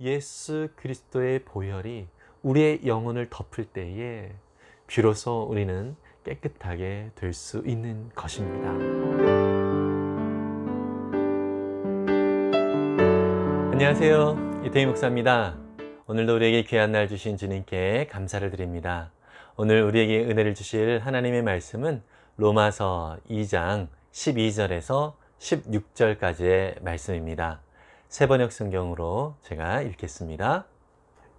예수 그리스도의 보혈이 우리의 영혼을 덮을 때에 비로소 우리는 깨끗하게 될 수 있는 것입니다. 안녕하세요. 이태희 목사입니다. 오늘도 우리에게 귀한 날 주신 주님께 감사를 드립니다. 오늘 우리에게 은혜를 주실 하나님의 말씀은 로마서 2장 12절에서 16절까지의 말씀입니다. 세번역 성경으로 제가 읽겠습니다.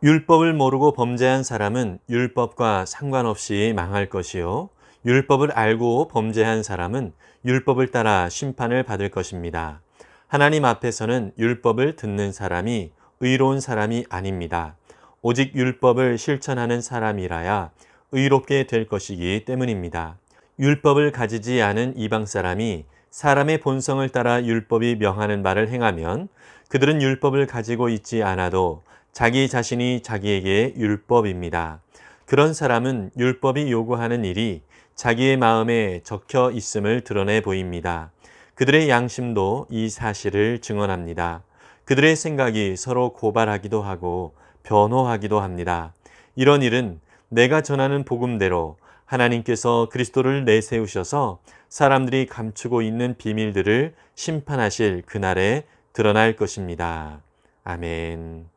율법을 모르고 범죄한 사람은 율법과 상관없이 망할 것이요. 율법을 알고 범죄한 사람은 율법을 따라 심판을 받을 것입니다. 하나님 앞에서는 율법을 듣는 사람이 의로운 사람이 아닙니다. 오직 율법을 실천하는 사람이라야 의롭게 될 것이기 때문입니다. 율법을 가지지 않은 이방 사람이 사람의 본성을 따라 율법이 명하는 바를 행하면 그들은 율법을 가지고 있지 않아도 자기 자신이 자기에게 율법입니다. 그런 사람은 율법이 요구하는 일이 자기의 마음에 적혀 있음을 드러내 보입니다. 그들의 양심도 이 사실을 증언합니다. 그들의 생각이 서로 고발하기도 하고 변호하기도 합니다. 이런 일은 내가 전하는 복음대로 하나님께서 그리스도를 내세우셔서 사람들이 감추고 있는 비밀들을 심판하실 그날에 드러날 것입니다. 아멘.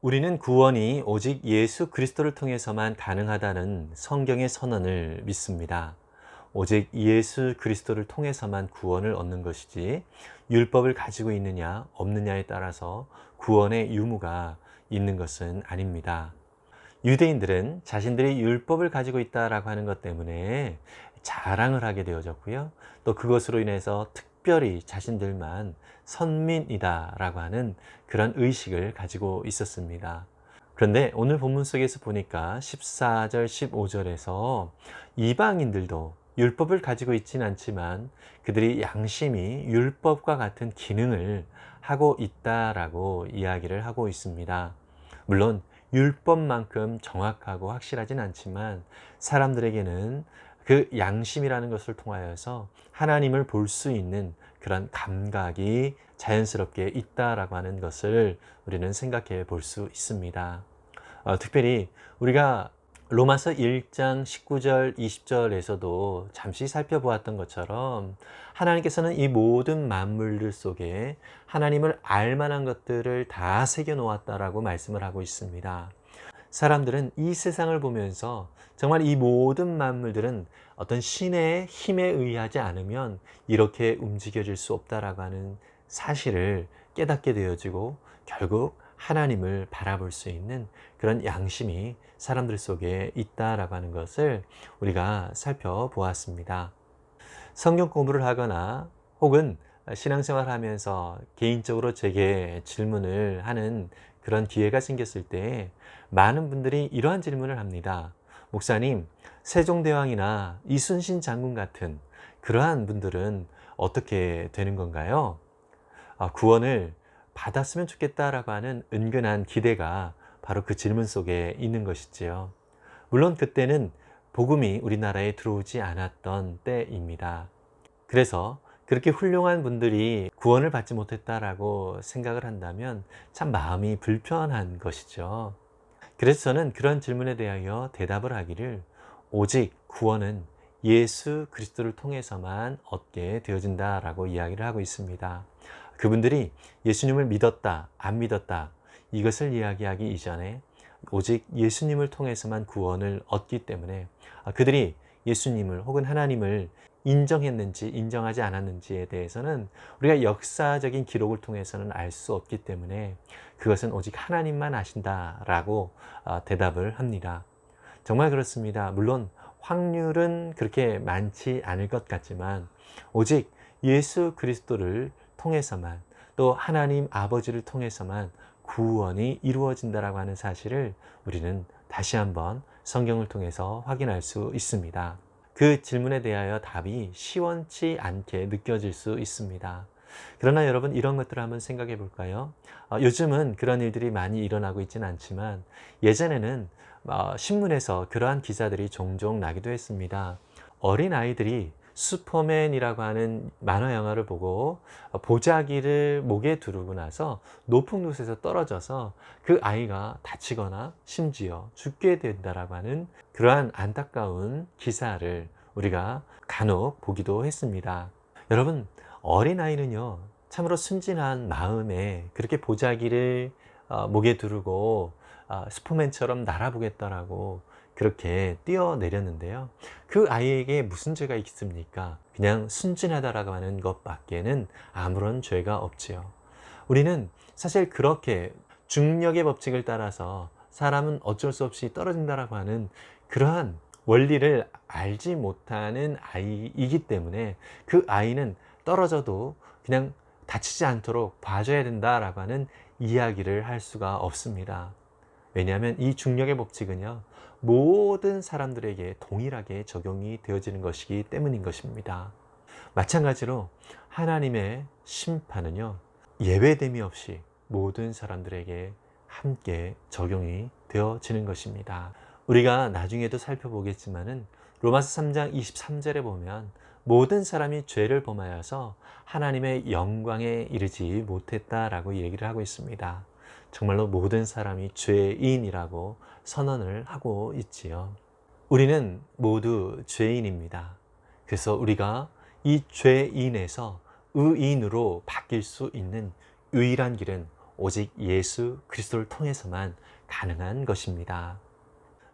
우리는 구원이 오직 예수 그리스도를 통해서만 가능하다는 성경의 선언을 믿습니다. 오직 예수 그리스도를 통해서만 구원을 얻는 것이지 율법을 가지고 있느냐 없느냐에 따라서 구원의 유무가 있는 것은 아닙니다. 유대인들은 자신들이 율법을 가지고 있다라고 하는 것 때문에 자랑을 하게 되어졌고요. 또 그것으로 인해서 특 별히 자신들만 선민이다라고 하는 그런 의식을 가지고 있었습니다. 그런데 오늘 본문 속에서 보니까 14절, 15절에서 이방인들도 율법을 가지고 있지는 않지만 그들이 양심이 율법과 같은 기능을 하고 있다라고 이야기를 하고 있습니다. 물론 율법만큼 정확하고 확실하진 않지만 사람들에게는 그 양심이라는 것을 통하여서 하나님을 볼 수 있는 그런 감각이 자연스럽게 있다라고 하는 것을 우리는 생각해 볼 수 있습니다. 어, 특별히 우리가 로마서 1장 19절, 20절에서도 잠시 살펴보았던 것처럼 하나님께서는 이 모든 만물들 속에 하나님을 알 만한 것들을 다 새겨 놓았다라고 말씀을 하고 있습니다. 사람들은 이 세상을 보면서 정말 이 모든 만물들은 어떤 신의 힘에 의하지 않으면 이렇게 움직여질 수 없다라고 하는 사실을 깨닫게 되어지고 결국 하나님을 바라볼 수 있는 그런 양심이 사람들 속에 있다라고 하는 것을 우리가 살펴보았습니다. 성경 공부를 하거나 혹은 신앙생활 하면서 개인적으로 제게 질문을 하는 그런 기회가 생겼을 때 많은 분들이 이러한 질문을 합니다. 목사님, 세종대왕이나 이순신 장군 같은 그러한 분들은 어떻게 되는 건가요? 아, 구원을 받았으면 좋겠다라고 하는 은근한 기대가 바로 그 질문 속에 있는 것이지요. 물론 그때는 복음이 우리나라에 들어오지 않았던 때입니다. 그래서 그렇게 훌륭한 분들이 구원을 받지 못했다라고 생각을 한다면 참 마음이 불편한 것이죠. 그래서 저는 그런 질문에 대하여 대답을 하기를 오직 구원은 예수 그리스도를 통해서만 얻게 되어진다라고 이야기를 하고 있습니다. 그분들이 예수님을 믿었다, 안 믿었다, 이것을 이야기하기 이전에 오직 예수님을 통해서만 구원을 얻기 때문에 그들이 예수님을 혹은 하나님을 인정했는지 인정하지 않았는지에 대해서는 우리가 역사적인 기록을 통해서는 알 수 없기 때문에 그것은 오직 하나님만 아신다라고 대답을 합니다. 정말 그렇습니다. 물론 확률은 그렇게 많지 않을 것 같지만 오직 예수 그리스도를 통해서만 또 하나님 아버지를 통해서만 구원이 이루어진다라고 하는 사실을 우리는 다시 한번 성경을 통해서 확인할 수 있습니다. 그 질문에 대하여 답이 시원치 않게 느껴질 수 있습니다. 그러나 여러분 이런 것들을 한번 생각해 볼까요? 어, 요즘은 그런 일들이 많이 일어나고 있지는 않지만 예전에는 어, 신문에서 그러한 기사들이 종종 나기도 했습니다. 어린 아이들이 슈퍼맨이라고 하는 만화 영화를 보고 보자기를 목에 두르고 나서 높은 곳에서 떨어져서 그 아이가 다치거나 심지어 죽게 된다라고 하는 그러한 안타까운 기사를 우리가 간혹 보기도 했습니다. 여러분, 어린아이는요, 참으로 순진한 마음에 그렇게 보자기를 어, 목에 두르고 어, 슈퍼맨처럼 날아보겠다라고 그렇게 뛰어내렸는데요. 그 아이에게 무슨 죄가 있습니까? 그냥 순진하다라고 하는 것 밖에는 아무런 죄가 없지요. 우리는 사실 그렇게 중력의 법칙을 따라서 사람은 어쩔 수 없이 떨어진다라고 하는 그러한 원리를 알지 못하는 아이이기 때문에 그 아이는 떨어져도 그냥 다치지 않도록 봐줘야 된다라고 하는 이야기를 할 수가 없습니다. 왜냐하면 이 중력의 법칙은요, 모든 사람들에게 동일하게 적용이 되어지는 것이기 때문인 것입니다. 마찬가지로 하나님의 심판은요, 예외됨이 없이 모든 사람들에게 함께 적용이 되어지는 것입니다. 우리가 나중에도 살펴보겠지만은 로마서 3장 23절에 보면 모든 사람이 죄를 범하여서 하나님의 영광에 이르지 못했다라고 얘기를 하고 있습니다. 정말로 모든 사람이 죄인이라고 선언을 하고 있지요. 우리는 모두 죄인입니다. 그래서 우리가 이 죄인에서 의인으로 바뀔 수 있는 유일한 길은 오직 예수 그리스도를 통해서만 가능한 것입니다.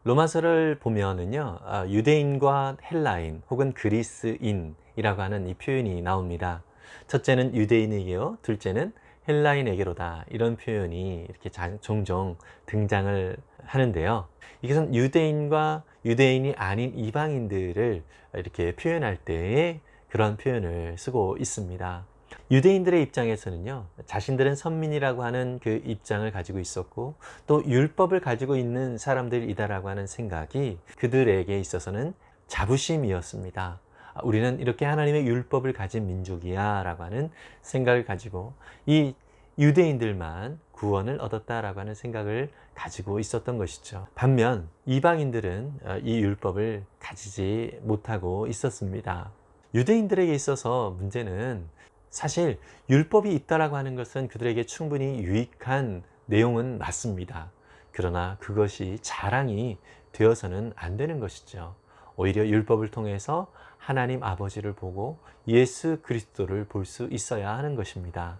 로마서를 보면은요, 아, 유대인과 헬라인 혹은 그리스인이라고 하는 이 표현이 나옵니다. 첫째는 유대인에게요, 둘째는 헬라인에게로다. 이런 표현이 이렇게 자- 종종 등장을 하는데요. 이것은 유대인과 유대인이 아닌 이방인들을 이렇게 표현할 때에 그런 표현을 쓰고 있습니다. 유대인들의 입장에서는요, 자신들은 선민이라고 하는 그 입장을 가지고 있었고, 또 율법을 가지고 있는 사람들이다라고 하는 생각이 그들에게 있어서는 자부심이었습니다. 아, 우리는 이렇게 하나님의 율법을 가진 민족이야 라고 하는 생각을 가지고 이 유대인들만 구원을 얻었다라고 하는 생각을 가지고 있었던 것이죠. 반면 이방인들은 어, 이 율법을 가지지 못하고 있었습니다. 유대인들에게 있어서 문제는 사실 율법이 있다라고 하는 것은 그들에게 충분히 유익한 내용은 맞습니다. 그러나 그것이 자랑이 되어서는 안 되는 것이죠. 오히려 율법을 통해서 하나님 아버지를 보고 예수 그리스도를 볼 수 있어야 하는 것입니다.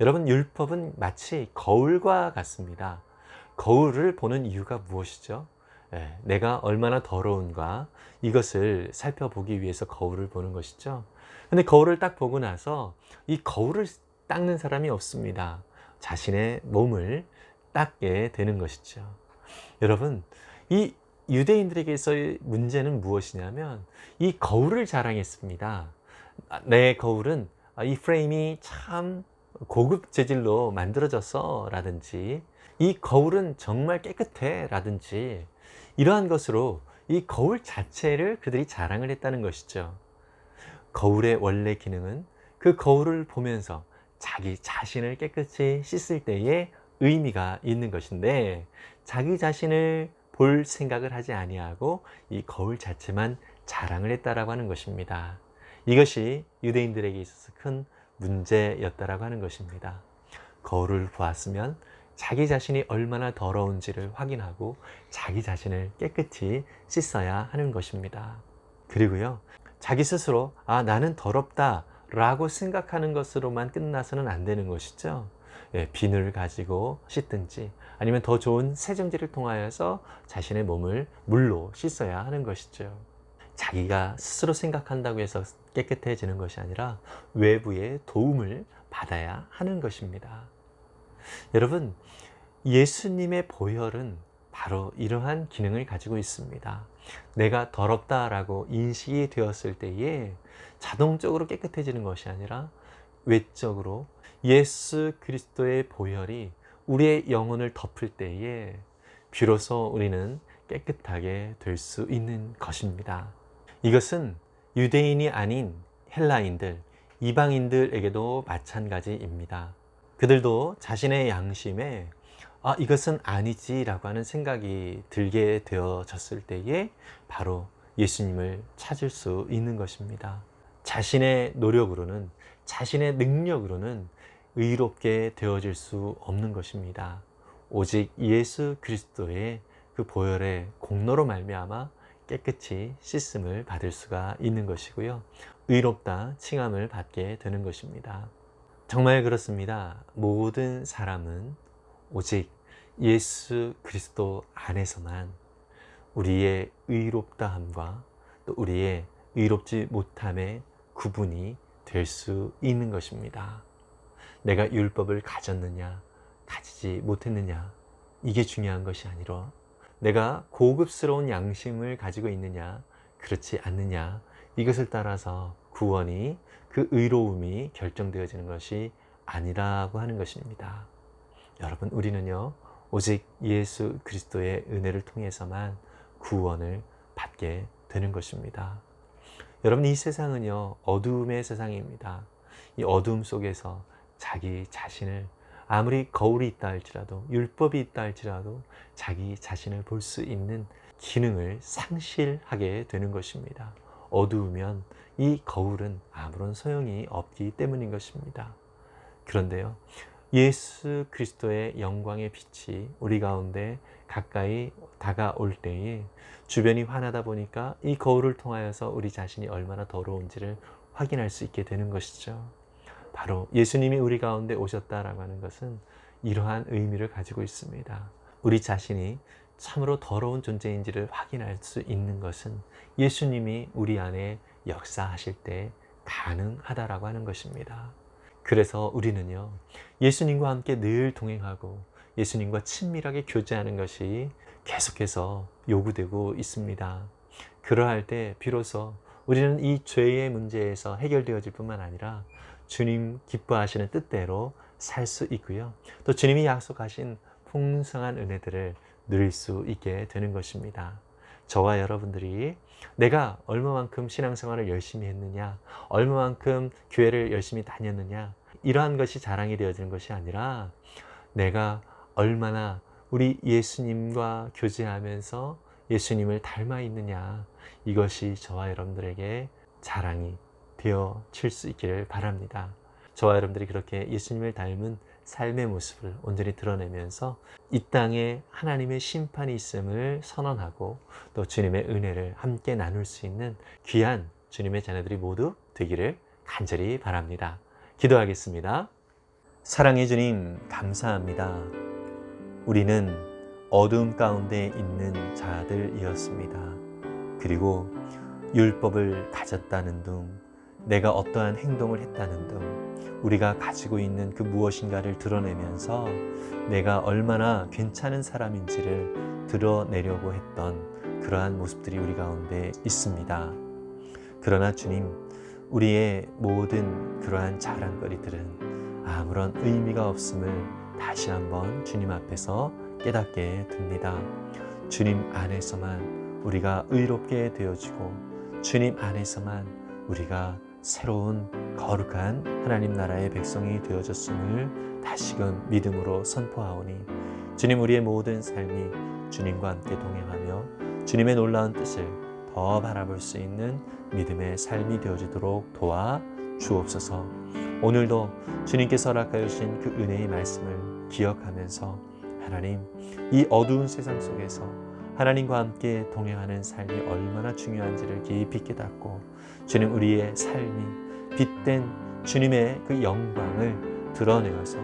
여러분, 율법은 마치 거울과 같습니다. 거울을 보는 이유가 무엇이죠? 예, 내가 얼마나 더러운가 이것을 살펴보기 위해서 거울을 보는 것이죠. 근데 거울을 딱 보고 나서 이 거울을 닦는 사람이 없습니다. 자신의 몸을 닦게 되는 것이죠. 여러분, 이 유대인들에게서의 문제는 무엇이냐면 이 거울을 자랑했습니다. 아, 내 거울은 아, 이 프레임이 참 고급 재질로 만들어졌어 라든지 이 거울은 정말 깨끗해 라든지 이러한 것으로 이 거울 자체를 그들이 자랑을 했다는 것이죠. 거울의 원래 기능은 그 거울을 보면서 자기 자신을 깨끗이 씻을 때에 의미가 있는 것인데 자기 자신을 볼 생각을 하지 아니하고 이 거울 자체만 자랑을 했다라고 하는 것입니다. 이것이 유대인들에게 있어서 큰 문제였다라고 하는 것입니다. 거울을 보았으면 자기 자신이 얼마나 더러운지를 확인하고 자기 자신을 깨끗이 씻어야 하는 것입니다. 그리고요, 자기 스스로, 아, 나는 더럽다 라고 생각하는 것으로만 끝나서는 안 되는 것이죠. 예, 비누를 가지고 씻든지 아니면 더 좋은 세정제를 통하여서 자신의 몸을 물로 씻어야 하는 것이죠. 자기가 스스로 생각한다고 해서 깨끗해지는 것이 아니라 외부의 도움을 받아야 하는 것입니다. 여러분, 예수님의 보혈은 바로 이러한 기능을 가지고 있습니다. 내가 더럽다라고 인식이 되었을 때에 자동적으로 깨끗해지는 것이 아니라 외적으로 예수 그리스도의 보혈이 우리의 영혼을 덮을 때에 비로소 우리는 깨끗하게 될 수 있는 것입니다. 이것은 유대인이 아닌 헬라인들, 이방인들에게도 마찬가지입니다. 그들도 자신의 양심에 아, 이것은 아니지라고 하는 생각이 들게 되어졌을 때에 바로 예수님을 찾을 수 있는 것입니다. 자신의 노력으로는, 자신의 능력으로는 의롭게 되어질 수 없는 것입니다. 오직 예수 그리스도의 그 보혈의 공로로 말미암아 깨끗이 씻음을 받을 수가 있는 것이고요. 의롭다 칭함을 받게 되는 것입니다. 정말 그렇습니다. 모든 사람은 오직 예수 그리스도 안에서만 우리의 의롭다함과 또 우리의 의롭지 못함의 구분이 될 수 있는 것입니다. 내가 율법을 가졌느냐, 가지지 못했느냐, 이게 중요한 것이 아니라 내가 고급스러운 양심을 가지고 있느냐, 그렇지 않느냐, 이것을 따라서 구원이 그 의로움이 결정되어지는 것이 아니라고 하는 것입니다. 여러분, 우리는요, 오직 예수 그리스도의 은혜를 통해서만 구원을 받게 되는 것입니다. 여러분, 이 세상은요, 어두움의 세상입니다. 이 어두움 속에서 자기 자신을 아무리 거울이 있다 할지라도 율법이 있다 할지라도 자기 자신을 볼 수 있는 기능을 상실하게 되는 것입니다. 어두우면 이 거울은 아무런 소용이 없기 때문인 것입니다. 그런데요, 예수 그리스도의 영광의 빛이 우리 가운데 가까이 다가올 때에 주변이 환하다 보니까 이 거울을 통하여서 우리 자신이 얼마나 더러운지를 확인할 수 있게 되는 것이죠. 바로 예수님이 우리 가운데 오셨다라고 하는 것은 이러한 의미를 가지고 있습니다. 우리 자신이 참으로 더러운 존재인지를 확인할 수 있는 것은 예수님이 우리 안에 역사하실 때 가능하다라고 하는 것입니다. 그래서 우리는요, 예수님과 함께 늘 동행하고 예수님과 친밀하게 교제하는 것이 계속해서 요구되고 있습니다. 그러할 때 비로소 우리는 이 죄의 문제에서 해결되어질 뿐만 아니라 주님 기뻐하시는 뜻대로 살 수 있고요. 또 주님이 약속하신 풍성한 은혜들을 누릴 수 있게 되는 것입니다. 저와 여러분들이 내가 얼마만큼 신앙생활을 열심히 했느냐, 얼마만큼 교회를 열심히 다녔느냐, 이러한 것이 자랑이 되어지는 것이 아니라 내가 얼마나 우리 예수님과 교제하면서 예수님을 닮아 있느냐, 이것이 저와 여러분들에게 자랑이 되어질 수 있기를 바랍니다. 저와 여러분들이 그렇게 예수님을 닮은 삶의 모습을 온전히 드러내면서 이 땅에 하나님의 심판이 있음을 선언하고 또 주님의 은혜를 함께 나눌 수 있는 귀한 주님의 자녀들이 모두 되기를 간절히 바랍니다. 기도하겠습니다. 사랑해 주님, 감사합니다. 우리는 어두움 가운데 있는 자들이었습니다. 그리고 율법을 가졌다는 둥, 내가 어떠한 행동을 했다는 등 우리가 가지고 있는 그 무엇인가를 드러내면서 내가 얼마나 괜찮은 사람인지를 드러내려고 했던 그러한 모습들이 우리 가운데 있습니다. 그러나 주님, 우리의 모든 그러한 자랑거리들은 아무런 의미가 없음을 다시 한번 주님 앞에서 깨닫게 됩니다. 주님 안에서만 우리가 의롭게 되어지고 주님 안에서만 우리가 새로운 거룩한 하나님 나라의 백성이 되어졌음을 다시금 믿음으로 선포하오니 주님 우리의 모든 삶이 주님과 함께 동행하며 주님의 놀라운 뜻을 더 바라볼 수 있는 믿음의 삶이 되어지도록 도와 주옵소서. 오늘도 주님께서 허락하여 주신 그 은혜의 말씀을 기억하면서 하나님 이 어두운 세상 속에서 하나님과 함께 동행하는 삶이 얼마나 중요한지를 깊이 깨닫고 주님 우리의 삶이 빛된 주님의 그 영광을 드러내어서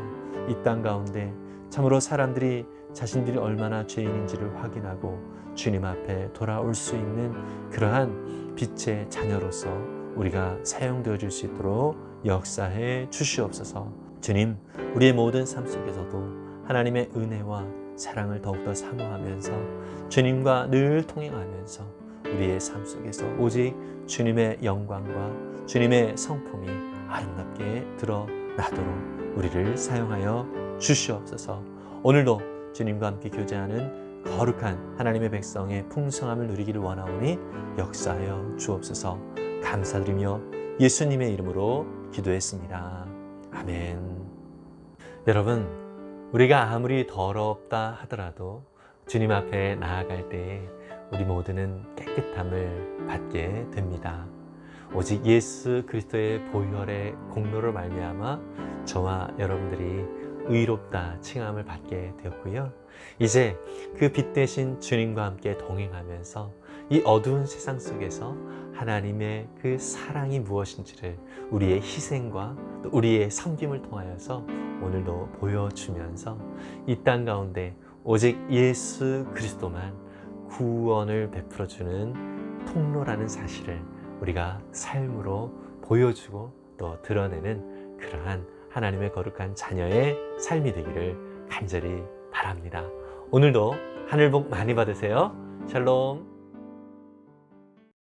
이 땅 가운데 참으로 사람들이 자신들이 얼마나 죄인인지를 확인하고 주님 앞에 돌아올 수 있는 그러한 빛의 자녀로서 우리가 사용되어 줄수 있도록 역사해 주시옵소서. 주님, 우리의 모든 삶 속에서도 하나님의 은혜와 사랑을 더욱더 사모하면서 주님과 늘 통행하면서 우리의 삶 속에서 오직 주님의 영광과 주님의 성품이 아름답게 드러나도록 우리를 사용하여 주시옵소서. 오늘도 주님과 함께 교제하는 거룩한 하나님의 백성의 풍성함을 누리기를 원하오니 역사하여 주옵소서. 감사드리며 예수님의 이름으로 기도했습니다. 아멘. 여러분, 우리가 아무리 더럽다 하더라도 주님 앞에 나아갈 때에 우리 모두는 깨끗함을 받게 됩니다. 오직 예수 그리스도의 보혈의 공로를 말미암아 저와 여러분들이 의롭다 칭함을 받게 되었고요. 이제 그 빛 대신 주님과 함께 동행하면서 이 어두운 세상 속에서 하나님의 그 사랑이 무엇인지를 우리의 희생과 또 우리의 섬김을 통하여서 오늘도 보여주면서 이 땅 가운데 오직 예수 그리스도만 구원을 베풀어주는 통로라는 사실을 우리가 삶으로 보여주고 또 드러내는 그러한 하나님의 거룩한 자녀의 삶이 되기를 간절히 바랍니다. 오늘도 하늘 복 많이 받으세요. 샬롬.